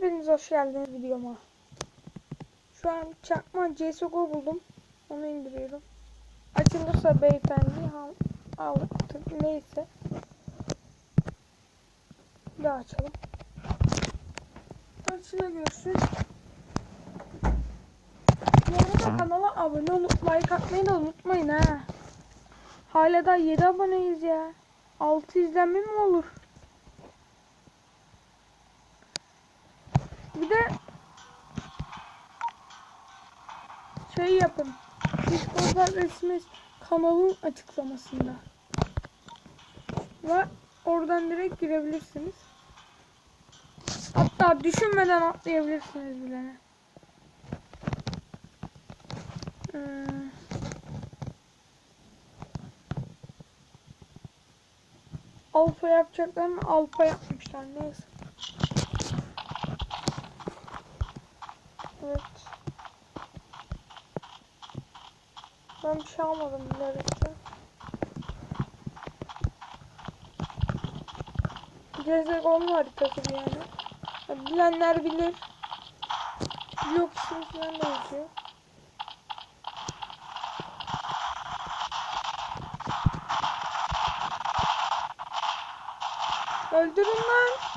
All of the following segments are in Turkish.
Hepiniz hoş geldiniz videoma. Şu an çakma CSGO buldum. Onu indiriyorum. Açılırsa beyefendi al, al artık neyse. Bir daha açalım. Açıla görsün. Bu arada kanala abone olup like atmayı da unutmayın ha. Hala da 7 aboneyiz ya. 6 izlenme mi olur? Bir de şey yapın. Discord adresimiz kanalın açıklamasında. Ve oradan direkt girebilirsiniz. Hatta düşünmeden atlayabilirsiniz bile. Hmm. Alfa yapacaklarını alfa yapmışlar. Neyse. Ben bir şey almadım bilerek. CSGO'nun haritası bu yani. Ya Bilenler bilir. Blok ismi falan da yazıyor. Öldürün lan.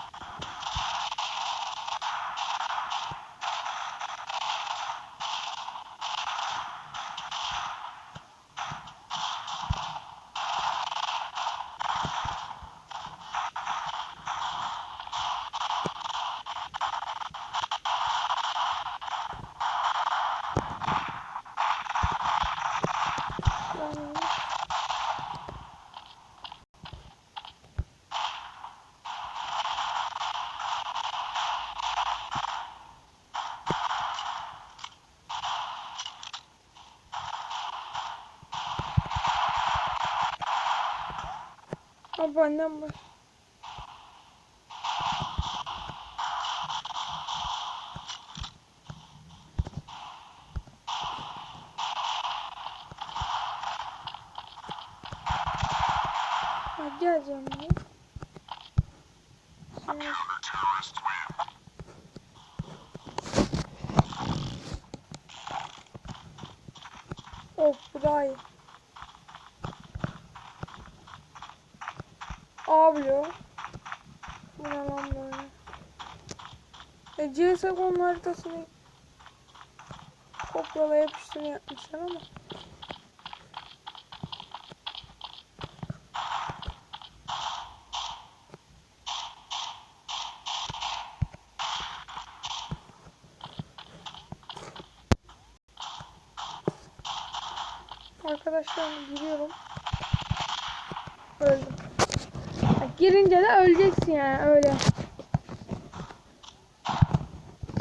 Abi annem var. Ha, gel canım. Şimdi- Of bu lan böyle? E, CSGO'nun haritasını kopyala yapıştır yapmışlar ama. Arkadaşlar giriyorum. Öldüm. Girince de öleceksin yani öyle.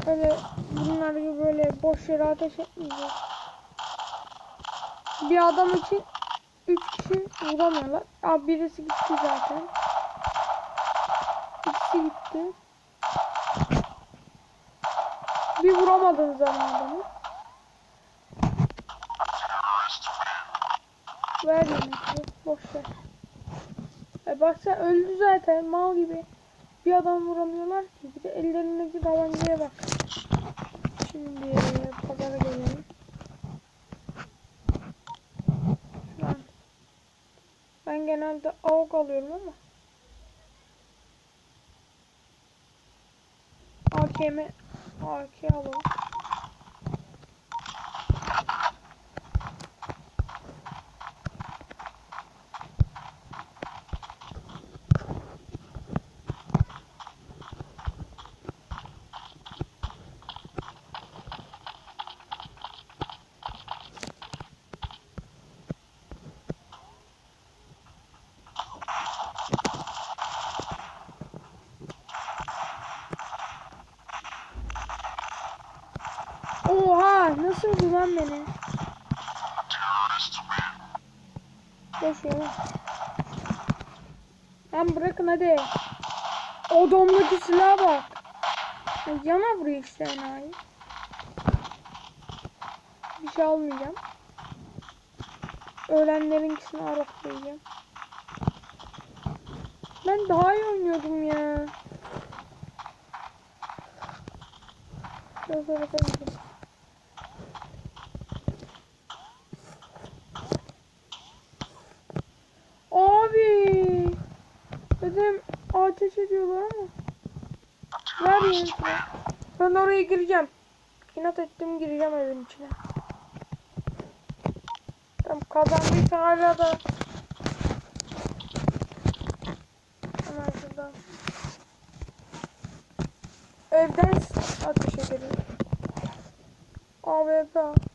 Öyle bunlar gibi böyle boş yere ateş etmeyeceğiz. Bir adam için 3 kişi vuramıyorlar. Abi birisi gitti zaten. İkisi gitti. Bir vuramadın zaman adamı. Ver yemekleri. Boş ver. Baksa öldü zaten mal gibi. Bir adam vuramıyorlar ki. Bir de ellerindeki tabancaya bak. Şimdi pazara gelelim. An ben genelde AUG alıyorum ama AKM AK alalım. Oha nasıl vurdu lan beni? Ver. Lan bırakın hadi. Adamdaki silaha bak. Ya Yana vuruyor işte enayi. Bir şey almayacağım. Öğlenlerinkisini aratlayacağım. Ben daha iyi oynuyordum ya. Biraz ben gidelim. Abi. Dedim ateş ediyorlar ama. Ver yeni Ben oraya gireceğim. İnat ettim gireceğim evin içine. Tamam kazandıysa hala da. Hemen şuradan. Evden ateş edelim. AWP.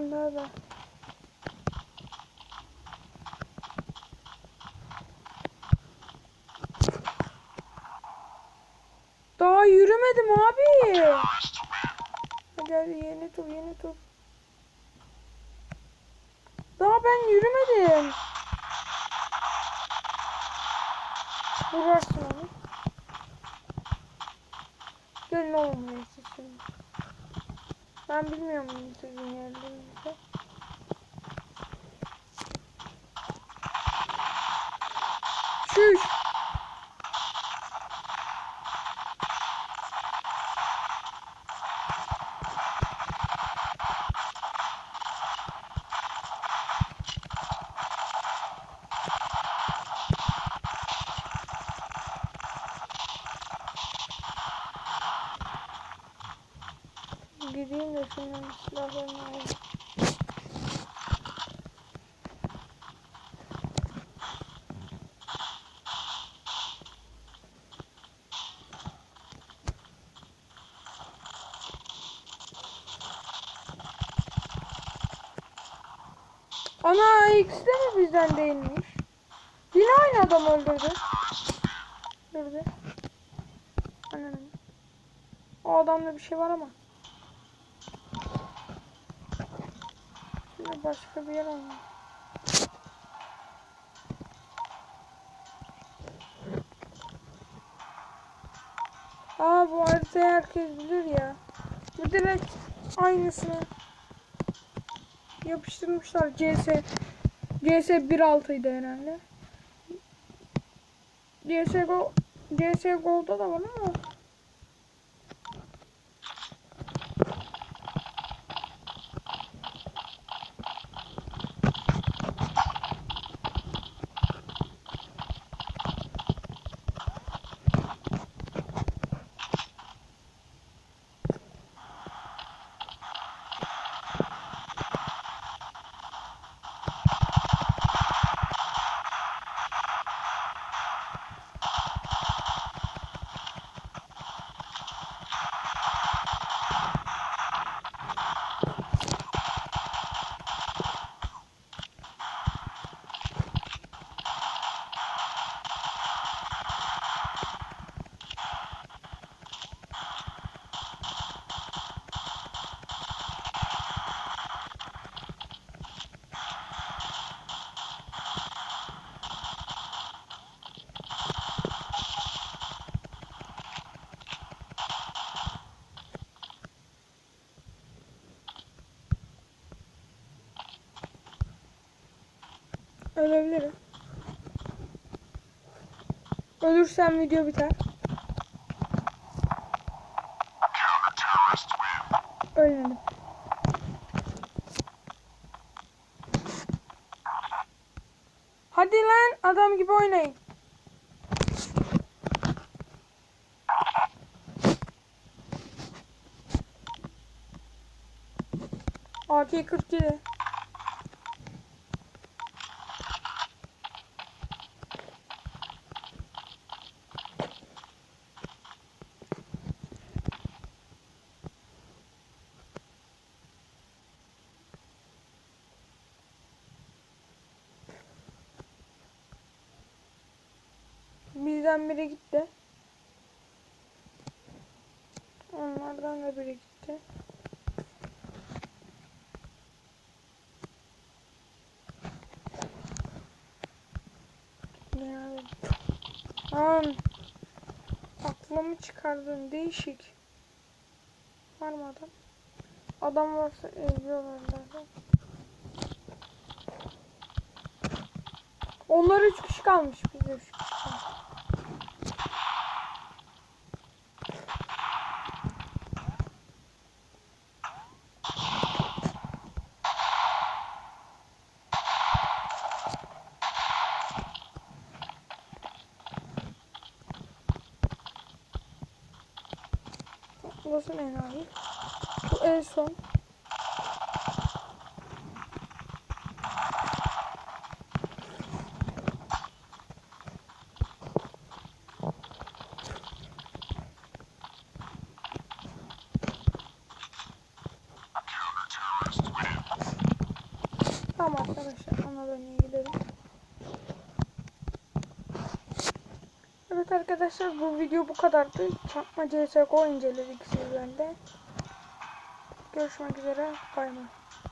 Onlar da. Daha yürümedim abi. Hadi yeni tur yeni tur. Daha ben yürümedim. Vurarsın onu. Oğlum neyse şimdi. Ben bilmiyorum sizin yerlerinizi. Gideyim de şunun silahlarını alayım. Ana ikisi de mi bizden değilmiş? Yine aynı adam öldürdü. Öldürdü. O adamda bir şey var ama. Şimdi başka bir yer olmalı. Aa bu haritayı herkes bilir ya. Bu direkt aynısını yapıştırmışlar CS. CS 1.6 idi herhalde. CSGO CSGO'da da var ama ölebilirim. Ölürsem video biter. Ölmedim. Hadi lan adam gibi oynayın. AK-47. Bizden biri gitti. Onlardan da biri gitti. Lan. Aklımı çıkardın. Değişik. Var mı adam? Adam varsa eziyorlar zaten. Onlar üç kişi kalmış şu kişi. Burası abi? Bu en son. Tamam arkadaşlar ona dönüyor gidelim. Arkadaşlar bu video bu kadardı. Çakma CSGO inceledik sizlerle. Görüşmek üzere. Bay bay.